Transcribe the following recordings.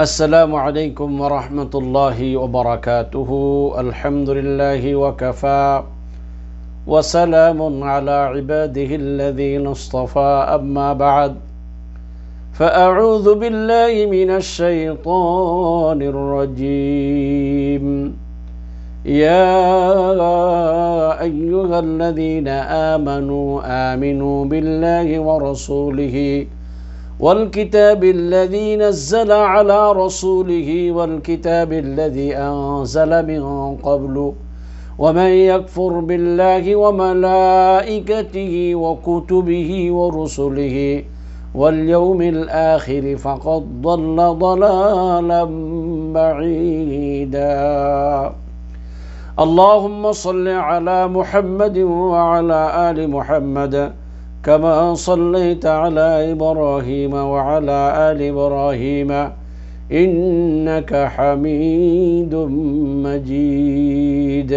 السلام عليكم ورحمة الله وبركاته. الحمد لله وكفى. وسلام على عباده الذين اصطفى. أما بعد فأعوذ بالله من الشيطان الرجيم. يا أيها الذين آمنوا آمنوا بالله ورسوله والكتاب الذي نزل على رسوله والكتاب الذي أنزل من قبل ومن يكفر بالله وملائكته وكتبه ورسله واليوم الآخر فقد ضل ضلالا بعيدا. اللهم صل على محمد وعلى آل محمد كما صليت على إبراهيم وعلى آل إبراهيم إنك حميد مجيد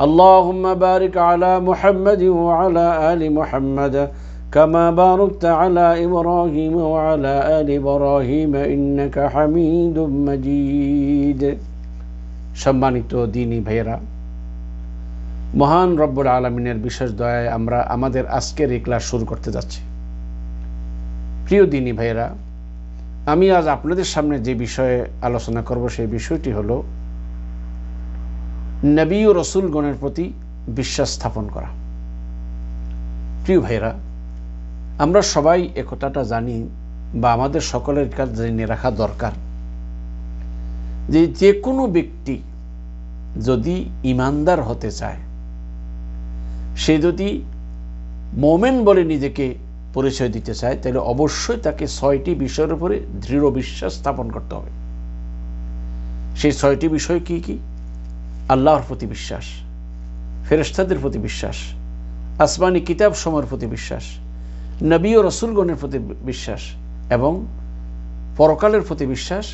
اللهم بارك على محمد وعلى آل محمد كما باركت على إبراهيم وعلى آل إبراهيم إنك حميد مجيد সম্মানিত দিনী ভাইয়েরা মহান রব্বুল আলমিনের বিশেষ দয়ায় আমরা আমাদের আজকের এই ক্লাস শুরু করতে যাচ্ছি। প্রিয় দিনী ভাইয়েরা, আমি আজ আপনাদের সামনে যে বিষয়ে আলোচনা করব সেই বিষয়টি হল নবী ও রসুলগণের প্রতি বিশ্বাস স্থাপন করা। প্রিয় ভাইয়েরা, আমরা সবাই একথাটা জানি বা আমাদের সকলের কাছে জেনে রাখা দরকার যে যে কোনো ব্যক্তি যদি ইমানদার হতে চায় সে যদি মোমেন বলে নিজেকে পরিচয় দিতে চায়, তাহলে অবশ্যই তাকে ছয়টি বিষয়ের উপরে দৃঢ় বিশ্বাস স্থাপন করতে হবে। সেই ছয়টি বিষয় কি কি? আল্লাহর প্রতি বিশ্বাস ফেরেস্তাদের প্রতি বিশ্বাস, আসমানি কিতাব সময়ের প্রতি বিশ্বাস, নবী ও রসুলগণের প্রতি বিশ্বাস এবং পরকালের প্রতি বিশ্বাস,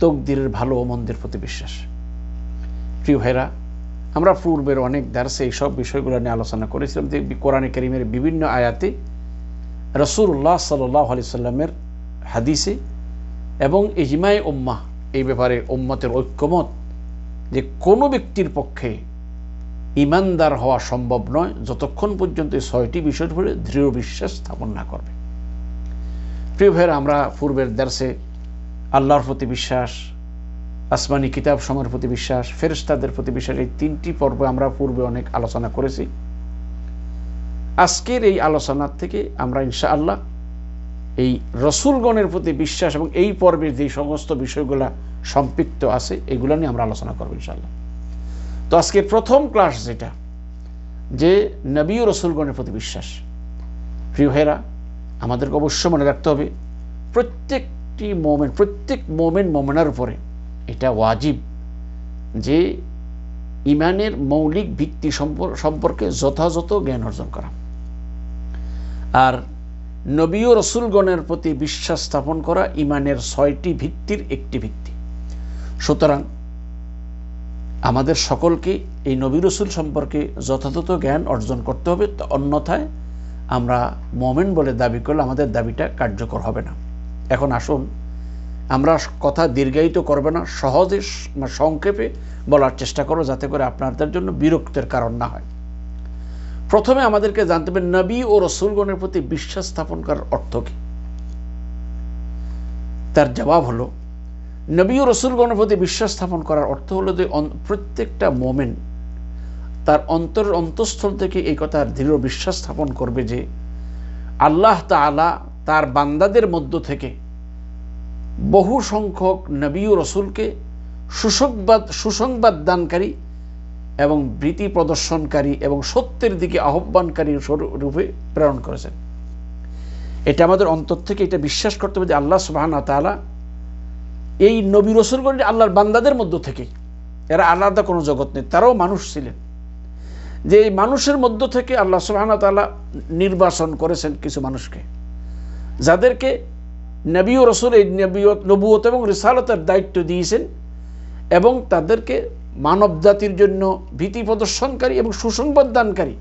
তকদিরের ভালো ও মন্দের প্রতি বিশ্বাস। প্রিয় ভাইরা আমরা পূর্বের অনেক দার্সে এই সব বিষয়গুলো নিয়ে আলোচনা করেছিলাম যে কোরআনে করিমের বিভিন্ন আয়াতে রসুল্লাহ সাল্লাহ আলি সাল্লামের হাদিসে এবং ইজমাই উম্মা এই ব্যাপারে উম্মতের ঐক্যমত যে কোনো ব্যক্তির পক্ষে ইমানদার হওয়া সম্ভব নয় যতক্ষণ পর্যন্ত এই ছয়টি বিষয়ের উপরে দৃঢ় বিশ্বাস স্থাপন না করবে। প্রিয় ভাইয়েরা, আমরা পূর্বের দার্সে আল্লাহর প্রতি বিশ্বাস আসমানি কিতাব সময়ের প্রতি বিশ্বাস ফেরেস্তাদের প্রতি বিশ্বাস, এই তিনটি পর্ব আমরা পূর্বে অনেক আলোচনা করেছি। আজকের এই আলোচনার থেকে আমরা ইনশা আল্লাহ এই রসুলগণের প্রতি বিশ্বাস এবং এই পর্বের যে সমস্ত বিষয়গুলা সম্পৃক্ত আছে, এগুলো নিয়ে আমরা আলোচনা করব ইনশাল্লাহ তো আজকের প্রথম ক্লাস যেটা, যে নবী রসুলগণের প্রতি বিশ্বাস। প্রিয় ভাইরা আমাদেরকে অবশ্যই মনে রাখতে হবে, প্রত্যেকটি মোমেন্ট প্রত্যেক মোমেন্ট মোমেনার উপরে এটা ওয়াজিব যে ইমানের মৌলিক ভিত্তি সম্পর্কে যথাযথ জ্ঞান অর্জন করা। আর নবী ও রসুলগণের প্রতি বিশ্বাস স্থাপন করা ইমানের ছয়টি ভিত্তির একটি ভিত্তি। সুতরাং আমাদের সকলকে এই নবী রসুল সম্পর্কে যথাযথ জ্ঞান অর্জন করতে হবে অন্যথায় আমরা মোমেন্ট বলে দাবি করলে আমাদের দাবিটা কার্যকর হবে না। এখন আসুন আমরা কথা দীর্ঘায়িত করবে না, সহজে সংক্ষেপে বলার চেষ্টা করো যাতে করে আপনাদের জন্য বিরক্তের কারণ না হয়। প্রথমে আমাদেরকে জানতে হবে নবী ও রসুলগণের প্রতি বিশ্বাস স্থাপন করার অর্থ কি? তার জবাব হলো, নবী ও রসুলগণের প্রতি বিশ্বাস স্থাপন করার অর্থ হলো যে প্রত্যেকটা মোমেন্ট তার অন্তর অন্তঃস্থল থেকে এই কথার দৃঢ় বিশ্বাস স্থাপন করবে যে আল্লাহ তালা তার বান্দাদের মধ্য থেকে বহু সংখ্যক নবী ও রসুলকে সুসংবাদ সুসংবাদ দানকারী এবং বৃতি প্রদর্শনকারী এবং সত্যের দিকে আহ্বানকারী রূপে প্রেরণ করেছেন। এটা আমাদের অন্তর থেকে এটা বিশ্বাস করতে হবে যে আল্লাহ সুবাহান তালা এই নবী রসুলগণ আল্লাহর বান্দাদের মধ্য থেকেই এরা আলাদা কোনো জগৎ নেই, তারাও মানুষ ছিলেন। যে এই মানুষের মধ্য থেকে আল্লাহ সুবাহান তালা নির্বাচন করেছেন কিছু মানুষকে, যাদেরকে নবী ও রসুল এই নবুয়ত এবং রিসালতের দায়িত্ব দিয়েছেন এবং তাদেরকে মানব জাতির জন্য ভীতি প্রদর্শনকারী এবং সুসংবাদ দানকারী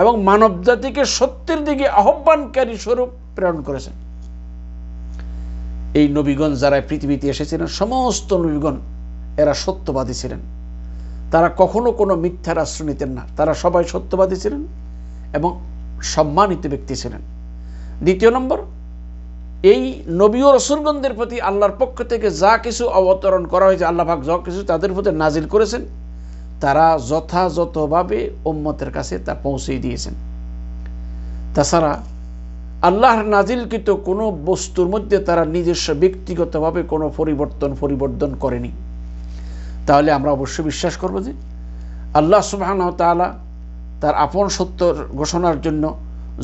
এবং মানব জাতিকে সত্যের দিকে আহ্বানকারী স্বরূপ প্রেরণ করেছেন। এই নবীগণ যারা পৃথিবীতে এসেছিলেন, সমস্ত নবীগণ এরা সত্যবাদী ছিলেন। তারা কখনো কোনো মিথ্যার আশ্রয় নিতেন না। তারা সবাই সত্যবাদী ছিলেন এবং সম্মানিত ব্যক্তি ছিলেন। দ্বিতীয় নম্বর এই নবী ও রসুলগণদের প্রতি আল্লাহর পক্ষ থেকে যা কিছু অবতরণ করা হয়েছে, আল্লাহ পাক যা কিছু তাদের প্রতি নাজিল করেছেন, তারা যথাযথভাবে উম্মতের কাছে তা পৌঁছে দিয়েছেন। তাছাড়া আল্লাহর নাজিলকৃত কোনো বস্তুর মধ্যে তারা নিজস্ব ব্যক্তিগতভাবে কোনো পরিবর্তন পরিবর্তন করেনি। তাহলে আমরা অবশ্যই বিশ্বাস করব যে আল্লাহ সুবাহ তালা তার আপন সত্য ঘোষণার জন্য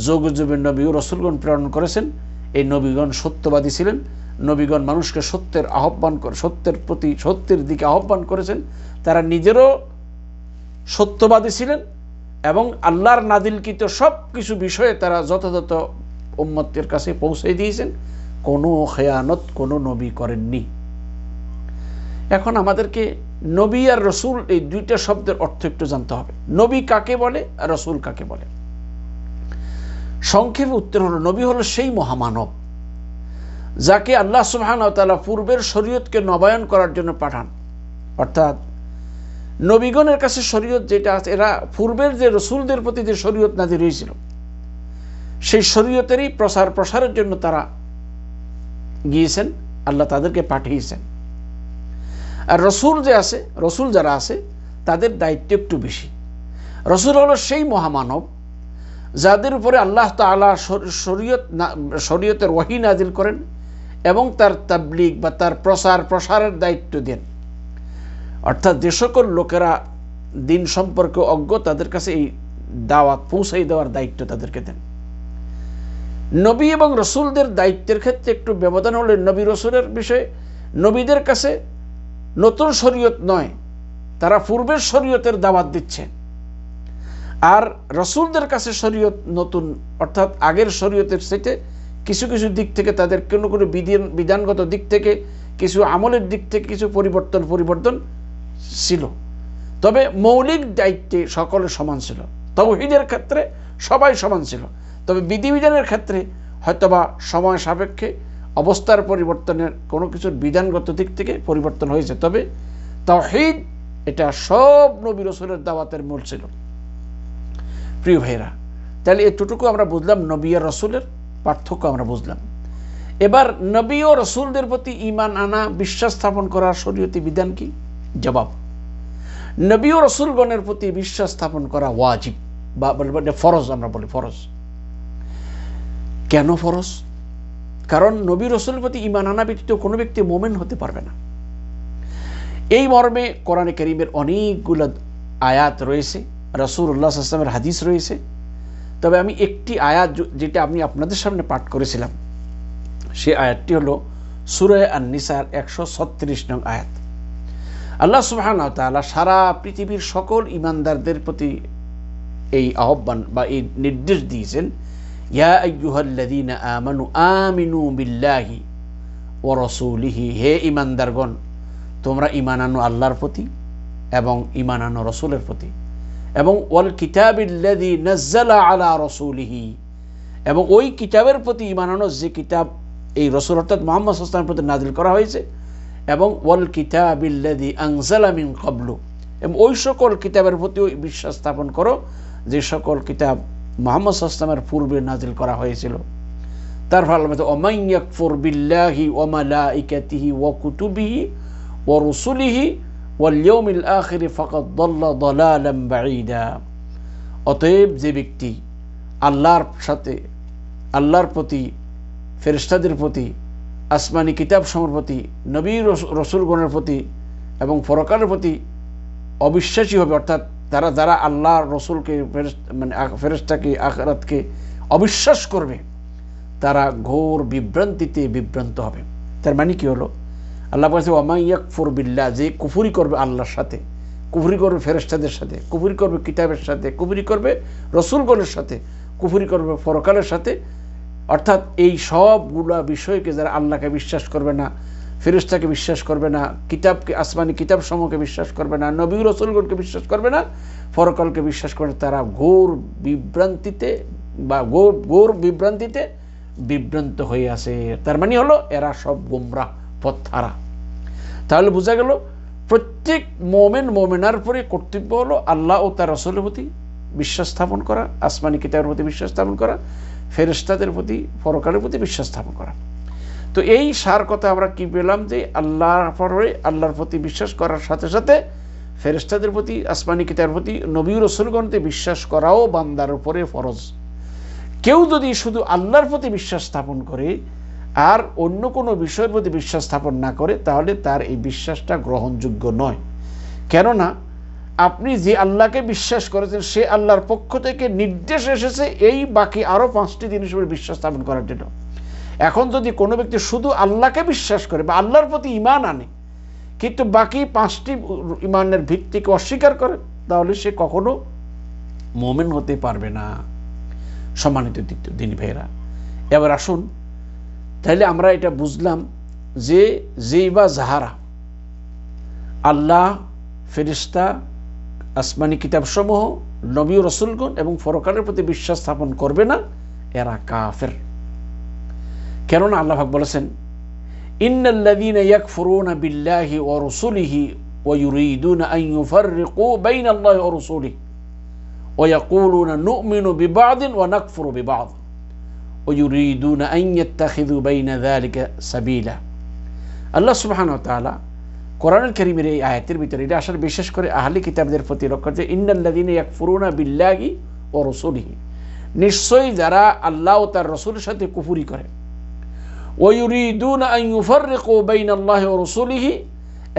যোগ যুবের নবী ও রসুলগণ প্রেরণ করেছেন। এই নবীগণ সত্যবাদী ছিলেন, নবীগণ মানুষকে সত্যের আহ্বান করে, সত্যের প্রতি, সত্যের দিকে আহ্বান করেছেন। তারা নিজেরও সত্যবাদী ছিলেন এবং আল্লাহর নাদিলকৃত সব কিছু বিষয়ে তারা যথাযথ উম্মতের কাছে পৌঁছে দিয়েছেন। কোনো খেয়ানত কোনো নবী করেননি। এখন আমাদেরকে নবী আর রসুল এই দুইটা শব্দের অর্থ একটু জানতে হবে। নবী কাকে বলে আর রসুল কাকে বলে? সংক্ষেপে উত্তর হলো, নবী হলো সেই মহামানব, যাকে আল্লাহ সুবহান তালা পূর্বের শরীয়তকে নবায়ন করার জন্য পাঠান। অর্থাৎ নবীগণের কাছে শরীয়ত যেটা আছে, এরা পূর্বের যে রসুলদের প্রতি যে শরীয়ত নাজির হয়েছিল, সেই শরীয়তেরই প্রসার প্রসারের জন্য তারা গিয়েছেন, আল্লাহ তাদেরকে পাঠিয়েছেন। আর রসুল যে আছে, রসুল যারা আছে, তাদের দায়িত্ব একটু বেশি। রসুল হলো সেই মহামানব যাদের উপরে আল্লাহ তালা শরীয়ত শরীয়তের ওয়াহি নাজিল করেন এবং তার তাবলিগ বা তার প্রসার, প্রসারের দায়িত্ব দেন। অর্থাৎ যে সকল লোকেরা দিন সম্পর্কে অজ্ঞ, তাদের কাছে এই দাওয়াত পৌঁছাই দেওয়ার দায়িত্ব তাদেরকে দেন। নবী এবং রসুলদের দায়িত্বের ক্ষেত্রে একটু ব্যবধান হলে নবী রসুলের বিষয়ে, নবীদের কাছে নতুন শরীয়ত নয়, তারা পূর্বের শরীয়তের দাওয়াত দিচ্ছে আর রসুলদের কাছে শরীয়ত নতুন, অর্থাৎ আগের শরীয়তের সাথে কিছু কিছু দিক থেকে তাদের কোনো কোনো বিধান বিধানগত দিক থেকে কিছু আমলের দিক থেকে কিছু পরিবর্তন পরিবর্তন ছিল। তবে মৌলিক দায়িত্বে সকলে সমান ছিল। তৌহিদের ক্ষেত্রে সবাই সমান ছিল। তবে বিধিবিধানের ক্ষেত্রে হয়তোবা সময় সাপেক্ষে অবস্থার পরিবর্তনের কোনো কিছুর বিধানগত দিক থেকে পরিবর্তন হয়েছে। তবে তাওহিদ এটা সব নবী রসুলের দাওয়াতের মূল ছিল। প্রিয় ভাইরা তাহলে এতটুকু আমরা বুঝলাম নবী আর রসুলের পার্থক্য আমরা বুঝলাম। এবার নবী ও রসুলদের প্রতি ইমান আনা, বিশ্বাস স্থাপন করার শরীয়তি বিধান কি? জবাব। নবী ও রসুলগণের প্রতি বিশ্বাস স্থাপন করা ওয়াজিব বা ফরজ, আমরা বলি ফরজ। কেন ফরজ? কারণ নবী রসুলের প্রতি ইমান আনা ব্যতীত কোনো ব্যক্তি মোমেন হতে পারবে না। এই মর্মে কোরআনে করিমের অনেকগুলো আয়াত রয়েছে। রসুল্লাহ আসলামের হাদিস রয়েছে। তবে আমি একটি আয়াত যেটা আমি আপনাদের সামনে পাঠ করেছিলাম, সে আয়াতটি হলো সুরয় আর নিসার একশো ছত্রিশ নং আয়াত। আল্লাহ সুবাহান তালা সারা পৃথিবীর সকল ইমানদারদের প্রতি এই আহ্বান বা এই নির্দেশ দিয়েছেন আমানু আমিনু বিল্লাহি ও রসুলিহি হে ইমানদারগণ তোমরা ইমান আল্লাহর প্রতি এবং ইমান আনো রসুলের প্রতি। এবং ওয়াল কিতাবিল্লাদি নজ্জালা আলা রসুলিহি। এবং ওই কিতাবের প্রতি ইমান আনো, যে কিতাব এই রসুল অর্থাৎ মোহাম্মদ সাল্লামের প্রতি নাজিল করা হয়েছে, এবং ওয়াল কিতাবিল্লাদি আংজালা মিন কবলু এবং ওই সকল কিতাবের প্রতিও বিশ্বাস স্থাপন করো, যে সকল কিতাব মোহাম্মদ সাল্লামের পূর্বে নাজিল করা হয়েছিল। তার ফল ওমাইয়াকফুর বিল্লাহি ওমালাইকাতিহি ও কুতুবিহি ও রসুলিহি ওয়াল্লিয়মিল আখিরি ফকত অতএব যে ব্যক্তি আল্লাহর সাথে, আল্লাহর প্রতি ফেরিস্তাদের প্রতি, আসমানি কিতাব সমর প্রতি, নবী রসুলগণের প্রতি এবং ফরকারের প্রতি অবিশ্বাসী হবে, অর্থাৎ তারা যারা আল্লাহ রসুলকে মানে ফেরেস্তাকে আখরাতকে অবিশ্বাস করবে, তারা ঘোর বিভ্রান্তিতে বিভ্রান্ত হবে। তার মানে কি হলো? আল্লাহ বলছে ওমাই ওমাইয়াক বিল্লা যে কুফুরি করবে আল্লাহর সাথে, কুফুরি করবে ফেরেস্তাদের সাথে, কুফুরি করবে কিতাবের সাথে, কুফুরি করবে রসুলগণের সাথে, কুফুরি করবে ফরকালের সাথে, অর্থাৎ এই সবগুলা বিষয়কে যারা আল্লাহকে বিশ্বাস করবে না ফেরিস্তাকে বিশ্বাস করবে না, কিতাবকে, আসমানি কিতাব সমূহকে বিশ্বাস করবে না, নবী রসুলগণকে বিশ্বাস করবে না ফরকালকে বিশ্বাস করবে তারা ঘোর বিভ্রান্তিতে বা ঘোর ঘোর বিভ্রান্তিতে বিভ্রান্ত হয়ে আছে। তার মানে হলো, এরা সব গুমরা পথহারা তাহলে বোঝা গেল, প্রত্যেক মোমেন মোমেনার পরে কর্তব্য হলো আল্লাহ ও তার রসলের প্রতি বিশ্বাস স্থাপন করা, আসমানি কিতাবের প্রতি বিশ্বাস স্থাপন করা ফেরেস্তাদের প্রতি, পরকালের প্রতি বিশ্বাস স্থাপন করা। তো এই সার কথা আমরা কি পেলাম যে আল্লাহর পরে আল্লাহর প্রতি বিশ্বাস করার সাথে সাথে ফেরেস্তাদের প্রতি, আসমানি কিতাবের প্রতি, নবী রসুলগণতে বিশ্বাস করাও বান্দার উপরে ফরজ। কেউ যদি শুধু আল্লাহর প্রতি বিশ্বাস স্থাপন করে আর অন্য কোনো বিষয়ের প্রতি বিশ্বাস স্থাপন না করে, তাহলে তার এই বিশ্বাসটা গ্রহণযোগ্য নয়। কেননা, আপনি যে আল্লাহকে বিশ্বাস করেছেন, সে আল্লাহর পক্ষ থেকে নির্দেশ এসেছে এই বাকি আরও পাঁচটি জিনিস উপরে বিশ্বাস স্থাপন করার জন্য। এখন যদি কোনো ব্যক্তি শুধু আল্লাহকে বিশ্বাস করে বা আল্লাহর প্রতি ইমান আনে, কিন্তু বাকি পাঁচটি ইমানের ভিত্তিকে অস্বীকার করে, তাহলে সে কখনো মোমেন হতে পারবে না। সম্মানিত দিনী ভাইয়েরা, এবার আসুন তাহলে আমরা এটা বুঝলাম যে যেই বা যাহারা আল্লাহ ফেরিস্তা আসমানি কিতাবসমূহ নবী রসুলগণ এবং ফরকালের প্রতি বিশ্বাস স্থাপন করবে না এরা কাফের কেননা আল্লাহ বলেছেন ইন্নাল্লাযীনা ইয়াকফুরুনা বিল্লাহি ওয়া রাসূলিহি ওয়া ইউরিদুনা আন ইউফাররিকু বাইনা আল্লাহি ওয়া রাসূলিহি ওয়া ইয়াকুলুনা নু'মিনু বিবা'দিন ওয়া নাকফুরু বিবা'দ ويريدون أن يتخذوا بين ذلك سبيلا আল্লাহ সুবহান তাআলা কোরআনুল কারীমের এই আয়াতের ভিতরে এটা আসলে বিশেষ করে আহলি কিতাবদের প্রতি লক্ষ্য যে ইন্নাল্লাযীনা ইয়াকফুরুনা বিল্লাহি ওয়া রাসূলিহি নিশ্চয়ই যারা আল্লাহ ও তার রসুলের সাথে কুফুরি করে ওয়ুরিদুন আন ইউফাররিকু বাইনাল্লাহি ওয়া রাসূলিহি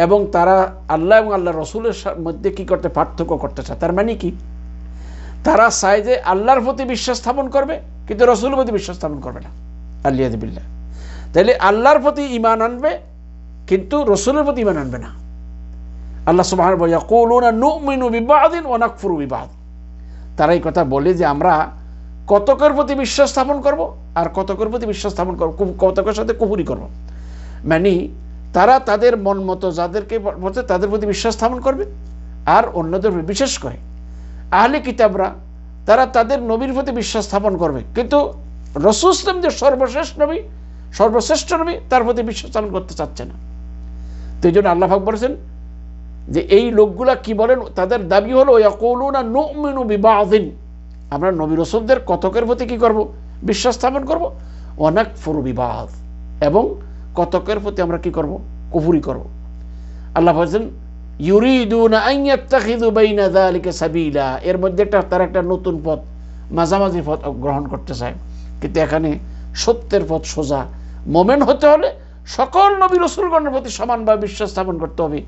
এবং তারা আল্লাহ এবং আল্লাহ রসুলের মধ্যে কি করতে পার্থক্য করতে চায় তার মানে কি তারা চায় যে আল্লাহর প্রতি বিশ্বাস স্থাপন করবে কিন্তু রসুলের প্রতি বিশ্বাস স্থাপন করবে না। আল্লিয়াদিবিল্লা তাহলে আল্লাহর প্রতি ইমান আনবে, কিন্তু রসুলের প্রতি ইমান আনবে না। আল্লাহ সুবাহ নুমিনু বিবাদিন ও নাকফুরু বিবাদ তারা এই কথা বলে যে, আমরা কতকের প্রতি বিশ্বাস স্থাপন করব আর কতকের প্রতি বিশ্বাস স্থাপন করব? কতকের সাথে কুপুরি করব? মানে তারা তাদের মন মতো যাদেরকে তাদের প্রতি বিশ্বাস স্থাপন করবে আর অন্যদের বিশেষ করে। আহলে কিতাবরা তারা তাদের নবীর প্রতি বিশ্বাস স্থাপন করবে। কিন্তু রসুল ইসলাম যে সর্বশেষ নবী, সর্বশ্রেষ্ঠ নবী তার প্রতি বিশ্বাস স্থাপন করতে চাচ্ছে না। তো এই জন্য আল্লাহাক বলেছেন যে এই লোকগুলা কি বলেন? তাদের দাবি হলো আমরা নবী রসুলদের কতকের প্রতি কি করব? বিশ্বাস স্থাপন করব? অনেক ফরু বিবাদ। এবং কতকের প্রতি আমরা কি করব? কুফুরি করব। আল্লাহ বলছেন ইউরিদুনা আন ইয়াত্তাখিযু বাইনা যালিকা সাবিলা। এর মধ্যে একটা তার একটা নতুন পথ, মাঝামাঝি পথ গ্রহণ করতে চায়। কিন্তু এখানে সত্যের পথ সোজা। মোমেন হতে হলে সকল নবী রসুলগণের প্রতি সমানভাবে বিশ্বাস স্থাপন করতে হবে।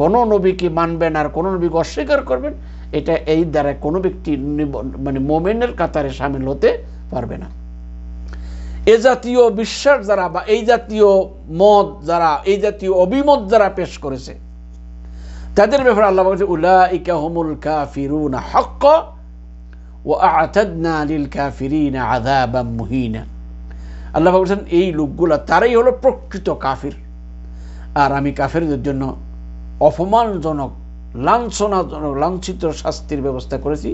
কোনো নবীকে মানবেন আর কোনো নবীকে অস্বীকার করবেন, এটা এই দ্বারা কোনো ব্যক্তি মানে মোমেনের কাতারে সামিল হতে পারবে না। এ জাতীয় বিশ্বাস যারা বা এই জাতীয় মত যারা, এই জাতীয় অভিমত যারা পেশ করেছে তাদের ব্যাপারে আল্লাহ বলছে উলা ইকা হুমুল কাফিরুনা হক ও আতাদনা মুহিনা। আল্লাহ বলছেন, এই লোকগুলা তারাই হলো প্রকৃত কাফির। আর আমি কাফেরদের জন্য অপমানজনক, লাঞ্ছনাজনক, লাঞ্ছিত শাস্তির ব্যবস্থা করেছি,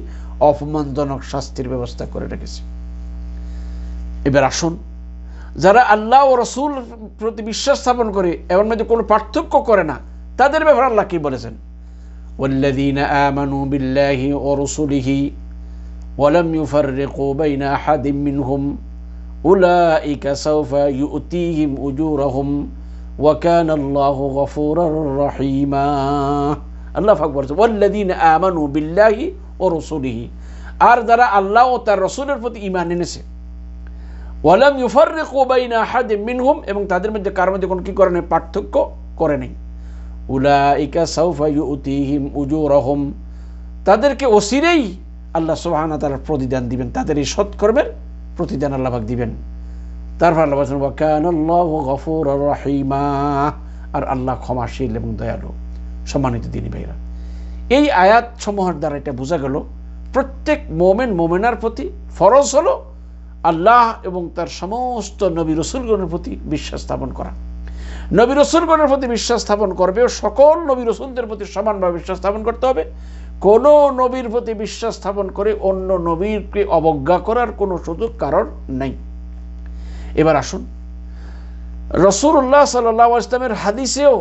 অপমানজনক শাস্তির ব্যবস্থা করে রেখেছি। এবার আসুন, যারা আল্লাহ ও রসুল প্রতি বিশ্বাস স্থাপন করে এবার মধ্যে কোনো পার্থক্য করে না তাদের ব্যাপারে আল্লাহ কি বলেছেন والذين آمنوا بالله ورسله ولم يفرقوا بين أحد منهم أولئك سوف يؤتيهم أجورهم وكان الله غفورا رحيما আল্লাহ পাক বলছে ওয়াল্লাযীন আমানু বিল্লাহি ওয়া রাসূলিহি আর যারা আল্লাহ ও তার রাসূলের প্রতি ঈমান এনেছে ওয়ালাম ইউফাররিকু বাইনা আহাদিম মিনহুম এবং তাদের মধ্যে কার মধ্যে কোনো কি করে নেই পার্থক্য করে নেই উলাইকা সাউফা ইউতিহিম উজুরহুম। তাদেরকে অসিরেই আল্লাহ ওয়া তাআলা প্রতিদান দিবেন, তাদের এই সৎ কর্মের প্রতিদান আল্লাহাক দিবেন। তারপর আল্লাহ বলছেন রহিমা। আর আল্লাহ ক্ষমাশীল এবং দয়ালু। সম্মানিত দিনী ভাইরা এই আয়াত সমূহের দ্বারা এটা বোঝা গেল, প্রত্যেক মোমেন, মোমেনার প্রতি ফরজ হলো আল্লাহ এবং তার সমস্ত নবী রসুলগণের প্রতি বিশ্বাস স্থাপন করা। নবী রসুলগণের প্রতি বিশ্বাস স্থাপন করবে সকল নবী রসুলদের প্রতি সমানভাবে বিশ্বাস স্থাপন করতে হবে। কোন নবীর প্রতি বিশ্বাস স্থাপন করে অন্য নবীরকে অবজ্ঞা করার কোনো সুযোগ কারণ নেই। এবার আসুন। রসুল্লাহ সাল্লাহ ইসলামের হাদিসেও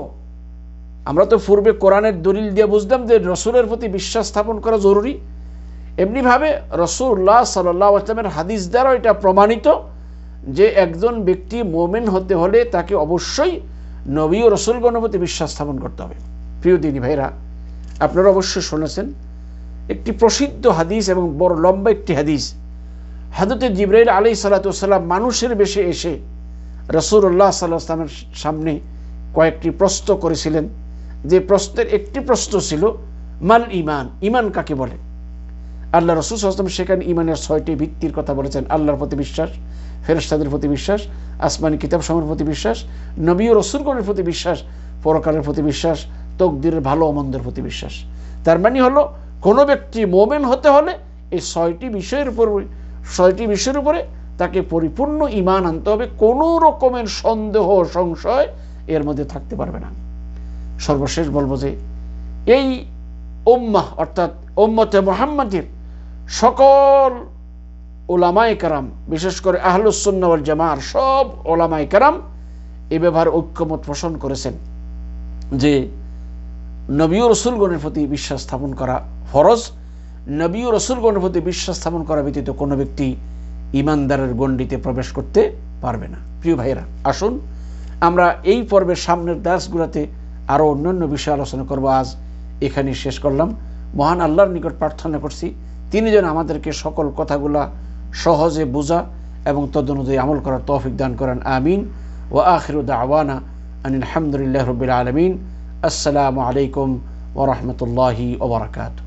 আমরা তো পূর্বে কোরআনের দলিল দিয়ে বুঝলাম যে রসুলের প্রতি বিশ্বাস স্থাপন করা জরুরি। এমনিভাবে রসুল্লাহ সাল্লাহ আসলামের হাদিস দ্বারাও এটা প্রমাণিত যে একজন ব্যক্তি মোমেন হতে হলে তাকে অবশ্যই নবী ও রসুলগণের প্রতি বিশ্বাস স্থাপন করতে হবে। প্রিয় দিনী ভাইরা আপনারা অবশ্যই শুনেছেন, একটি প্রসিদ্ধ হাদিস এবং বড় লম্বা একটি হাদিস হাদতে জিব্রাইল আলী সাল্লাতাম মানুষের বেশে এসে রসুল্লাহ সাল্লাহ আসলামের সামনে কয়েকটি প্রশ্ন করেছিলেন। যে প্রশ্নের একটি প্রশ্ন ছিল, মাল ইমান? ইমান কাকে বলে? আল্লাহ রসুল আসলাম সেখানে ইমানের ছয়টি ভিত্তির কথা বলেছেন। আল্লাহর প্রতি বিশ্বাস ফেরেস্তাদের প্রতি বিশ্বাস, আসমানি কিতাব সময়ের প্রতি বিশ্বাস, নবী ও রসুলগণের প্রতি বিশ্বাস, পরকালের প্রতি বিশ্বাস, তকদিরের ভালো অমন্দের প্রতি বিশ্বাস। তার মানে হলো, কোনো ব্যক্তি মোমেন হতে হলে এই ছয়টি বিষয়ের উপর, ছয়টি বিষয়ের উপরে তাকে পরিপূর্ণ ইমান আনতে হবে। কোনো রকমের সন্দেহ সংশয় এর মধ্যে থাকতে পারবে না। সর্বশেষ বলব যে, এই ওম্মাহ অর্থাৎ ওম্মতে মোহাম্মদের সকল ওলামায় কারাম, বিশেষ করে আহলুসন্নাওয়াল জামার সব ওলামায় কারাম এ ব্যাপারে ঐক্যমত পোষণ করেছেন যে নবী রসুলগণের প্রতি বিশ্বাস স্থাপন করা ফরজ নবী রসুলগণের প্রতি বিশ্বাস স্থাপন করা ব্যতীত কোনো ব্যক্তি ইমানদারের গণ্ডিতে প্রবেশ করতে পারবে না। প্রিয় ভাইয়েরা, আসুন আমরা এই পর্বের সামনের দাসগুলোতে আরও অন্যান্য বিষয় আলোচনা করব। আজ এখানে শেষ করলাম। মহান আল্লাহর নিকট প্রার্থনা করছি। তিনি যেন আমাদেরকে সকল কথাগুলা সহজে বোঝা এবং তদনুযায়ী আমল করার তৌফিক দান করেন। আমিন। ও আখিরুদ্দা আওয়ানা আলহামদুলিল্লাহ রবিল আলমিন। আসসালামু আলাইকুম ওরহমতুল্লাহি ওবরাকাতু